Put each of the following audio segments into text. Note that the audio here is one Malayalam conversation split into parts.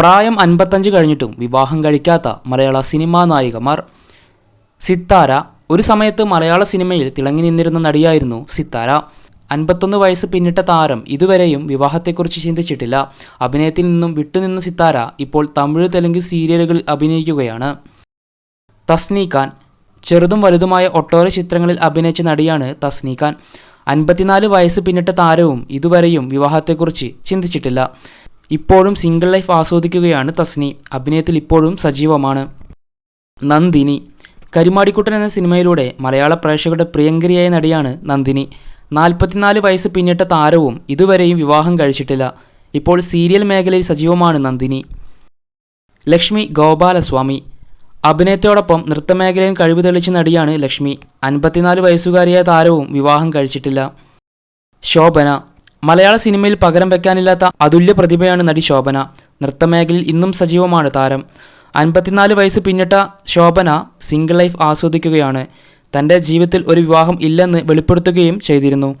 പ്രായം അൻപത്തഞ്ച് കഴിഞ്ഞിട്ടും വിവാഹം കഴിക്കാത്ത മലയാള സിനിമാ നായികമാർ. സിത്താര ഒരു സമയത്ത് മലയാള സിനിമയിൽ തിളങ്ങി നിന്നിരുന്ന നടിയായിരുന്നു സിത്താര. അൻപത്തൊന്ന് വയസ്സ് പിന്നിട്ട താരം ഇതുവരെയും വിവാഹത്തെക്കുറിച്ച് ചിന്തിച്ചിട്ടില്ല. അഭിനയത്തിൽ നിന്നും വിട്ടുനിന്ന സിത്താര ഇപ്പോൾ തമിഴ് തെലുങ്ക് സീരിയലുകളിൽ അഭിനയിക്കുകയാണ്. തസ്നീഖാൻ ചെറുതും വലുതുമായ ഒട്ടേറെ ചിത്രങ്ങളിൽ അഭിനയിച്ച നടിയാണ് തസ്നീഖാൻ അൻപത്തിനാല് വയസ്സ് പിന്നിട്ട താരവും ഇതുവരെയും വിവാഹത്തെക്കുറിച്ച് ചിന്തിച്ചിട്ടില്ല. ഇപ്പോഴും സിംഗിൾ ലൈഫ് ആസ്വദിക്കുകയാണ് തസ്നി. അഭിനയത്തിൽ ഇപ്പോഴും സജീവമാണ്. നന്ദിനി. കരിമാടിക്കുട്ടൻ എന്ന സിനിമയിലൂടെ മലയാള പ്രേക്ഷകരുടെ പ്രിയങ്കരിയായ നടിയാണ് നന്ദിനി. നാൽപ്പത്തിനാല് വയസ്സ് പിന്നിട്ട താരവും ഇതുവരെയും വിവാഹം കഴിച്ചിട്ടില്ല. ഇപ്പോൾ സീരിയൽ മേഖലയിൽ സജീവമാണ് നന്ദിനി. ലക്ഷ്മി ഗോപാലസ്വാമി. അഭിനയത്തോടൊപ്പം നൃത്തമേഖലയിൽ കഴിവ് തെളിച്ച നടിയാണ് ലക്ഷ്മി. അൻപത്തിനാല് വയസ്സുകാരിയായ താരവും വിവാഹം കഴിച്ചിട്ടില്ല. ശോഭന. മലയാള സിനിമയിൽ പകരം വെക്കാനില്ലാത്ത അതുല്യ പ്രതിഭയാണ് നടി ശോഭന. നൃത്തമേഖലയിൽ ഇന്നും സജീവമാണ് താരം. അൻപത്തിനാല് വയസ്സ് പിന്നിട്ട ശോഭന സിംഗിൾ ലൈഫ് ആസ്വദിക്കുകയാണ്. തന്റെ ജീവിതത്തിൽ ഒരു വിവാഹം ഇല്ലെന്ന് വെളിപ്പെടുത്തുകയും ചെയ്തിരുന്നു.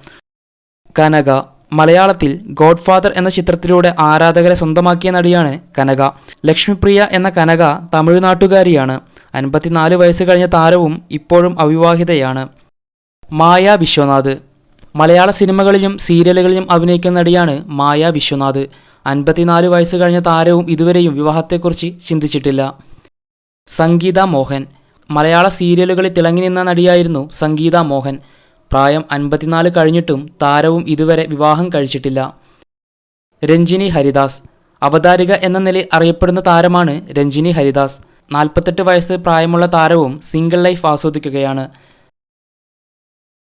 കനക മലയാളത്തിൽ ഗോഡ്ഫാദർ എന്ന ചിത്രത്തിലൂടെ ആരാധകരെ സ്വന്തമാക്കിയ നടിയാണ് കനക. ലക്ഷ്മിപ്രിയ എന്ന കനക തമിഴ്നാട്ടുകാരിയാണ്. അൻപത്തിനാല് വയസ്സ് കഴിഞ്ഞ താരവും ഇപ്പോഴും അവിവാഹിതയാണ്. മായ വിശ്വനാഥ് മലയാള സിനിമകളിലും സീരിയലുകളിലും അഭിനയിക്കുന്ന നടിയാണ് മായ വിശ്വനാഥ്. അൻപത്തിനാല് വയസ്സ് കഴിഞ്ഞ താരവും ഇതുവരെയും വിവാഹത്തെക്കുറിച്ച് ചിന്തിച്ചിട്ടില്ല. സംഗീത മോഹൻ. മലയാള സീരിയലുകളിൽ തിളങ്ങി നിന്ന നടിയായിരുന്നു സംഗീത മോഹൻ. പ്രായം അൻപത്തിനാല് കഴിഞ്ഞിട്ടും താരവും ഇതുവരെ വിവാഹം കഴിച്ചിട്ടില്ല. രഞ്ജിനി ഹരിദാസ്. അവതാരിക എന്ന നിലയിൽ അറിയപ്പെടുന്ന താരമാണ് രഞ്ജിനി ഹരിദാസ്. നാൽപ്പത്തെട്ട് വയസ്സ് പ്രായമുള്ള താരവും സിംഗിൾ ലൈഫ് ആസ്വദിക്കുകയാണ്.